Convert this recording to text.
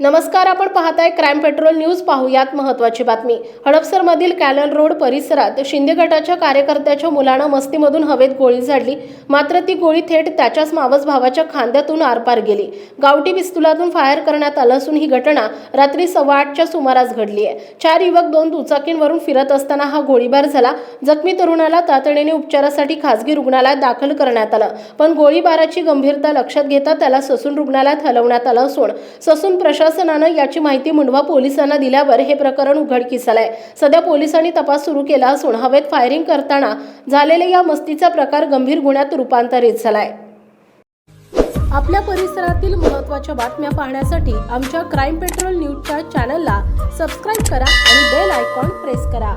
नमस्कार आपण पाहताय क्राईम पेट्रोल न्यूज पाहूयात महत्वाची बातमी. हडपसरमधील कॅलन रोड परिसरात शिंदे गटाच्या कार्यकर्त्याच्या मुलानं मस्तीमधून हवेत गोळी झाडली. मात्र ती गोळी थेट त्याच्याच मावस भावाच्या खांद्यातून आरपार गेली. गावठी पिस्तुलातून फायर करण्यात आलं असून ही घटना रात्री सव्वा आठच्या सुमारास घडली आहे. चार युवक दोन दुचाकींवरून फिरत असताना हा गोळीबार झाला. जखमी तरुणाला तातडीने उपचारासाठी खासगी रुग्णालयात दाखल करण्यात आलं. पण गोळीबाराची गंभीरता लक्षात घेता त्याला ससून रुग्णालयात हलवण्यात आलं असून ससून प्रशासनानं याची माहिती मुंडवा पोलिसांना दिल्यावर हे प्रकरण उघडकीस आलंय सध्या पोलिसांनी तपास सुरू केला असून हवेत फायरिंग करताना झालेल्या या मस्तीचा प्रकार गंभीर गुन्ह्यात रूपांतरित झालाय. आपल्या परिसरातील महत्त्वाच्या बातम्या पाहण्यासाठी आमच्या क्राईम पेट्रोल न्यूजच्या चॅनलला सबस्क्राईब करा आणि बेल आयकॉन प्रेस करा.